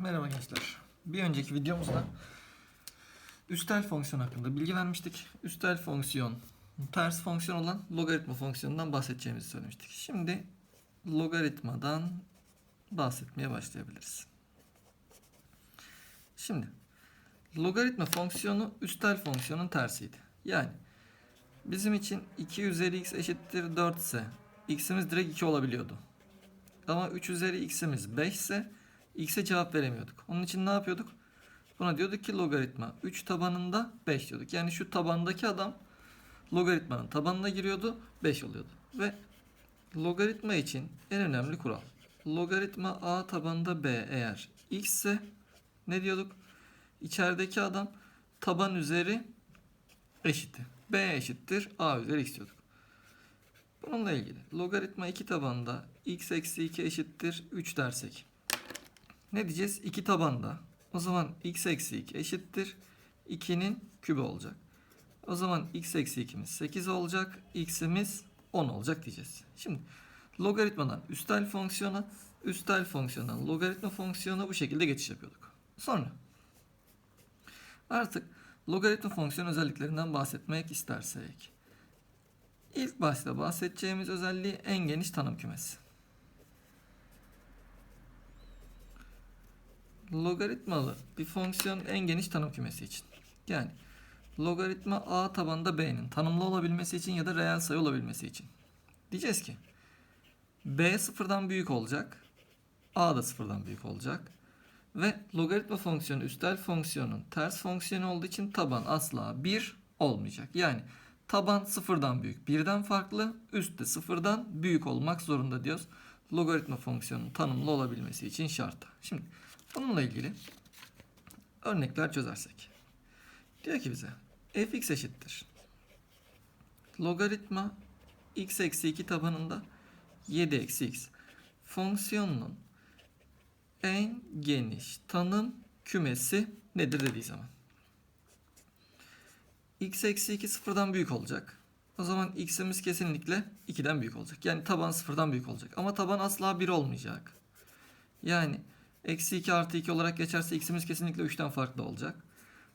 Merhaba gençler. Bir önceki videomuzda üstel fonksiyon hakkında bilgi vermiştik. Üstel fonksiyon, ters fonksiyon olan logaritma fonksiyonundan bahsedeceğimizi söylemiştik. Şimdi logaritmadan bahsetmeye başlayabiliriz. Şimdi logaritma fonksiyonu üstel fonksiyonun tersiydi. Yani bizim için 2 üzeri x eşittir 4 ise x'imiz direkt 2 olabiliyordu. Ama 3 üzeri x'imiz 5 ise x'e cevap veremiyorduk. Onun için ne yapıyorduk? Buna diyorduk ki logaritma 3 tabanında 5 diyorduk. Yani şu tabandaki adam logaritmanın tabanına giriyordu 5 oluyordu. Ve logaritma için en önemli kural. Logaritma a tabanında b eğer x ise ne diyorduk? İçerideki adam taban üzeri eşiti. b eşittir a üzeri x diyorduk. Bununla ilgili logaritma 2 tabanda x eksi 2 eşittir 3 dersek. Ne diyeceğiz? 2 tabanda. O zaman x eksi 2 eşittir 2'nin kübü olacak. O zaman x eksi 2'miz 8 olacak. x'imiz 10 olacak diyeceğiz. Şimdi logaritmadan üstel fonksiyona, üstel fonksiyondan logaritma fonksiyona bu şekilde geçiş yapıyorduk. Sonra artık logaritma fonksiyon özelliklerinden bahsetmek istersek. İlk başta bahsedeceğimiz özelliği en geniş tanım kümesi. Logaritmalı bir fonksiyon en geniş tanım kümesi için. Yani logaritma a tabanda b'nin tanımlı olabilmesi için ya da reel sayı olabilmesi için. Diyeceğiz ki b sıfırdan büyük olacak. a da sıfırdan büyük olacak. Ve logaritma fonksiyonu üstel fonksiyonun ters fonksiyonu olduğu için taban asla 1 olmayacak. Yani taban sıfırdan büyük, birden farklı, üst de sıfırdan büyük olmak zorunda diyoruz. Logaritma fonksiyonunun tanımlı olabilmesi için şartı. Şimdi bununla ilgili örnekler çözersek. Diyor ki bize fx eşittir. Logaritma x eksi 2 tabanında 7 eksi x. Fonksiyonunun en geniş tanım kümesi nedir dediği zaman. x eksi 2 sıfırdan büyük olacak. O zaman x'imiz kesinlikle 2'den büyük olacak. Yani taban sıfırdan büyük olacak. Ama taban asla 1 olmayacak. Yani eksi 2 artı 2 olarak geçerse x'imiz kesinlikle 3'ten farklı olacak.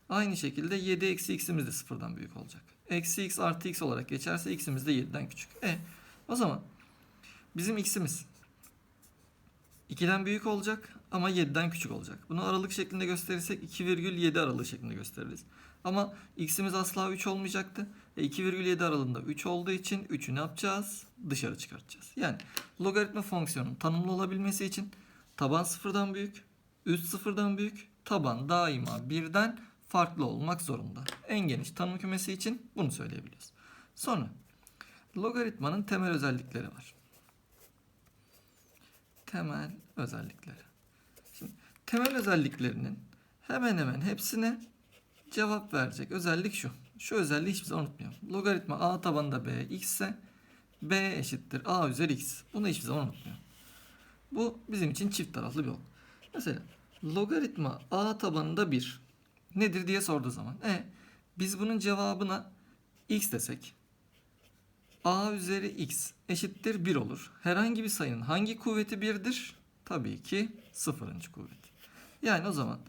Aynı şekilde 7 eksi x'imiz de sıfırdan büyük olacak. Eksi x artı x olarak geçerse x'imiz de 7'den küçük. E o zaman bizim x'imiz 2'den büyük olacak ama 7'den küçük olacak. Bunu aralık şeklinde gösterirsek 2,7 aralığı şeklinde gösteririz. Ama x'imiz asla 3 olmayacaktı. E 2,7 aralığında 3 olduğu için 3'ü ne yapacağız? Dışarı çıkartacağız. Yani logaritma fonksiyonun tanımlı olabilmesi için taban sıfırdan büyük, üst sıfırdan büyük, taban daima birden farklı olmak zorunda. En geniş tanım kümesi için bunu söyleyebiliyoruz. Sonra logaritmanın temel özellikleri var. Temel özellikleri. Şimdi temel özelliklerinin hemen hemen hepsine cevap verecek özellik şu. Şu özelliği hiçbir zaman unutmayalım. Logaritma a tabanında b x ise b eşittir a üzeri x. Bunu hiçbir zaman unutmayalım. Bu bizim için çift taraflı bir yol. Mesela logaritma a tabanında 1 nedir diye sorduğu zaman. E biz bunun cevabına x desek a üzeri x eşittir 1 olur. Herhangi bir sayının hangi kuvveti 1'dir? Tabii ki sıfırıncı kuvvet. Yani o zaman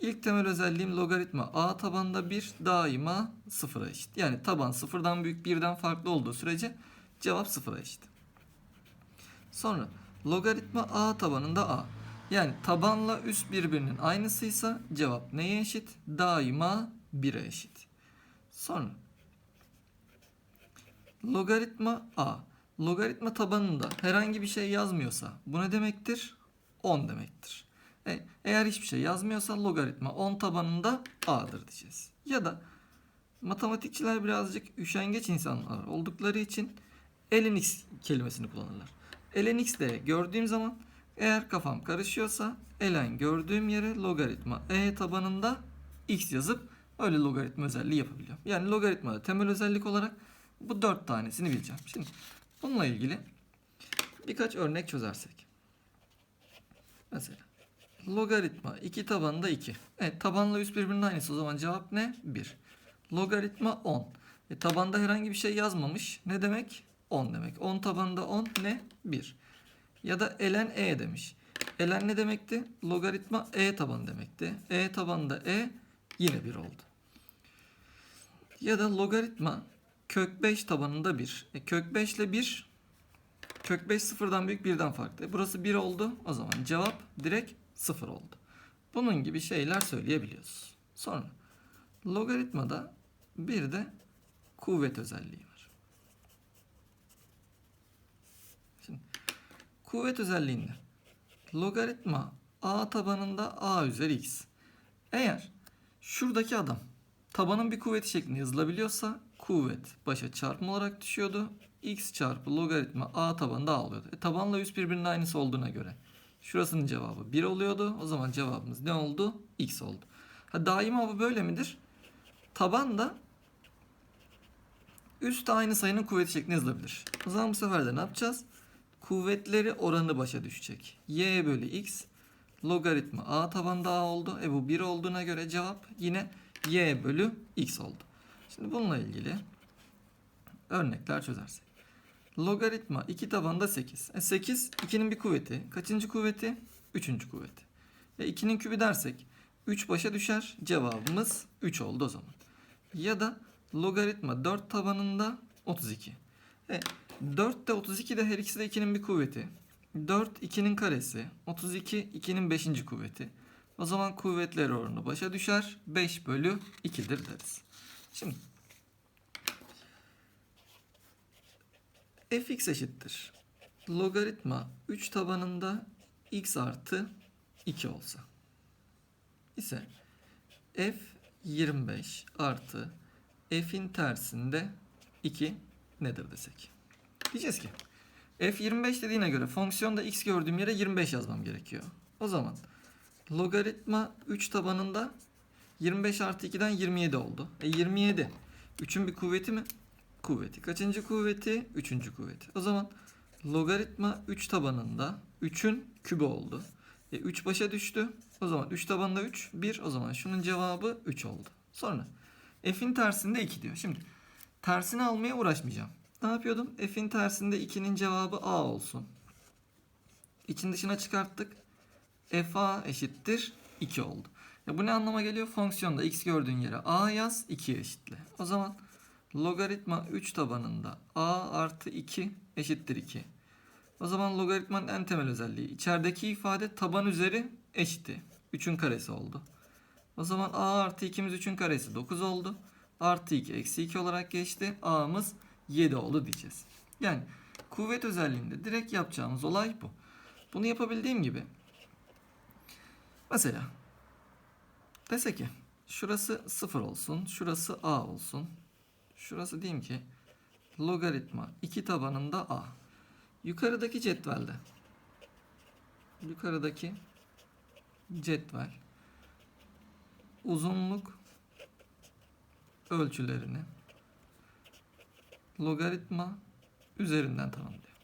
ilk temel özelliğim logaritma a tabanında 1 daima sıfıra eşit. Yani taban sıfırdan büyük birden farklı olduğu sürece cevap sıfıra eşit. Sonra logaritma a tabanında a. Yani tabanla üst birbirinin aynısıysa cevap neye eşit? Daima 1'e eşit. Sonra logaritma a. Logaritma tabanında herhangi bir şey yazmıyorsa bu ne demektir? 10 demektir. E, eğer hiçbir şey yazmıyorsa logaritma 10 tabanında a'dır diyeceğiz. Ya da matematikçiler birazcık üşengeç insanlar oldukları için ln x kelimesini kullanırlar. Ln de gördüğüm zaman eğer kafam karışıyorsa ln gördüğüm yere logaritma e tabanında x yazıp öyle logaritma özelliği yapabiliyorum. Yani logaritmada temel özellik olarak bu dört tanesini bileceğim. Şimdi bununla ilgili birkaç örnek çözersek. Mesela logaritma 2 tabanında 2. Evet tabanla üst birbirinin aynısı o zaman cevap ne? 1. Logaritma 10. E, tabanda herhangi bir şey yazmamış. Ne demek? 10 demek. 10 tabanında 10 ne? 1. Ya da ln e demiş. Ln ne demekti? Logaritma e tabanı demekti. E tabanında e yine 1 oldu. Ya da logaritma kök 5 tabanında 1. E, kök 5 ile 1 kök 5 sıfırdan büyük birden farklı. E, burası 1 oldu. O zaman cevap direkt 0 oldu. Bunun gibi şeyler söyleyebiliyoruz. Sonra logaritmada bir de kuvvet özelliği var. Şimdi kuvvet özelliğinde logaritma a tabanında a üzeri x. Eğer şuradaki adam tabanın bir kuvveti şeklinde yazılabiliyorsa kuvvet başa çarpma olarak düşüyordu. x çarpı logaritma a tabanında a oluyordu. E, tabanla üst birbirinin aynısı olduğuna göre şurasının cevabı 1 oluyordu. O zaman cevabımız ne oldu? x oldu. Ha, daima bu böyle midir? Taban da üst aynı sayının kuvveti şeklinde yazılabilir. O zaman bu sefer de ne yapacağız? Kuvvetleri oranı başa düşecek. y bölü x logaritma a tabanda a oldu. E bu 1 olduğuna göre cevap yine y bölü x oldu. Şimdi bununla ilgili örnekler çözersek. Logaritma 2 tabanda 8. E 8 2'nin bir kuvveti. Kaçıncı kuvveti? Üçüncü kuvveti. E 2'nin kübü dersek 3 başa düşer. Cevabımız 3 oldu o zaman. Ya da logaritma 4 tabanında 32. E 4 de 32 de her ikisi de 2'nin bir kuvveti. 4 2'nin karesi. 32 2'nin 5. kuvveti. O zaman kuvvetler oranı başa düşer. 5 bölü 2'dir deriz. Şimdi fx eşittir. Logaritma 3 tabanında x artı 2 olsa. ise f 25 artı f'in tersinde 2 nedir desek. Diyeceğiz ki f 25 dediğine göre fonksiyonda x gördüğüm yere 25 yazmam gerekiyor. O zaman logaritma 3 tabanında 25 artı 2'den 27 oldu. E 27. 3'ün bir kuvveti mi? Kuvveti. Kaçıncı kuvveti? Üçüncü kuvveti. O zaman logaritma 3 tabanında 3'ün kübü oldu. E 3 başa düştü. O zaman 3 tabanında 3, 1. O zaman şunun cevabı 3 oldu. Sonra f'in tersinde 2 diyor. Şimdi tersini almaya uğraşmayacağım. Ne yapıyordum? F'in tersinde 2'nin cevabı a olsun. İçin dışına çıkarttık. fa eşittir 2 oldu. Ya bu ne anlama geliyor? Fonksiyonda x gördüğün yere a yaz 2'ye eşitle. O zaman logaritma 3 tabanında a artı 2 eşittir 2. O zaman logaritmanın en temel özelliği içerideki ifade taban üzeri eşiti. 3'ün karesi oldu. O zaman a artı 2'miz 3'ün karesi 9 oldu. Artı 2 eksi 2 olarak geçti. a'mız 7 oldu diyeceğiz. Yani kuvvet özelliğinde direkt yapacağımız olay bu. Bunu yapabildiğim gibi mesela dese ki şurası 0 olsun, şurası a olsun. Şurası diyeyim ki logaritma 2 tabanında a. Yukarıdaki cetvelde yukarıdaki cetvel uzunluk ölçülerini logaritma üzerinden tanımlıyor.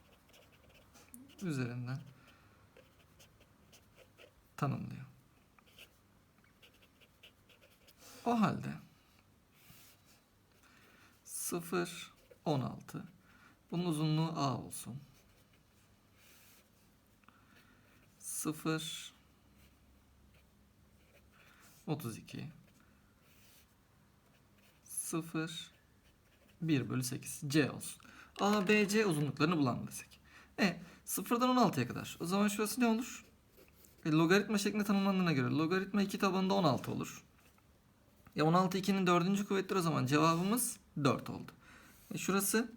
Üzerinden tanımlıyor. O halde 0 16 bunun uzunluğu a olsun. 0 32 0 1 bölü 8 c olsun. A, B, C uzunluklarını bulalım desek. E 0'dan 16'ya kadar. O zaman şurası ne olur? E, logaritma şeklinde tanımlandığına göre logaritma 2 tabanında 16 olur. Ya 16 2'nin 4. kuvvettir o zaman cevabımız 4 oldu. E, şurası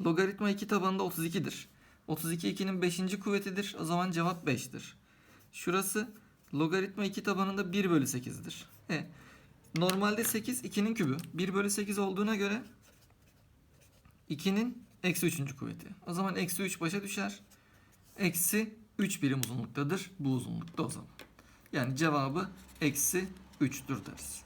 logaritma 2 tabanında 32'dir. 32 2'nin 5. kuvvetidir. O zaman cevap 5'tir. Şurası logaritma 2 tabanında 1 bölü 8'dir. E, normalde 8 2'nin kübü. 1 bölü 8 olduğuna göre 2'nin eksi 3. kuvveti. O zaman eksi 3 başa düşer. Eksi 3 birim uzunluktadır. Bu uzunlukta o zaman. Yani cevabı eksi 3'tür deriz.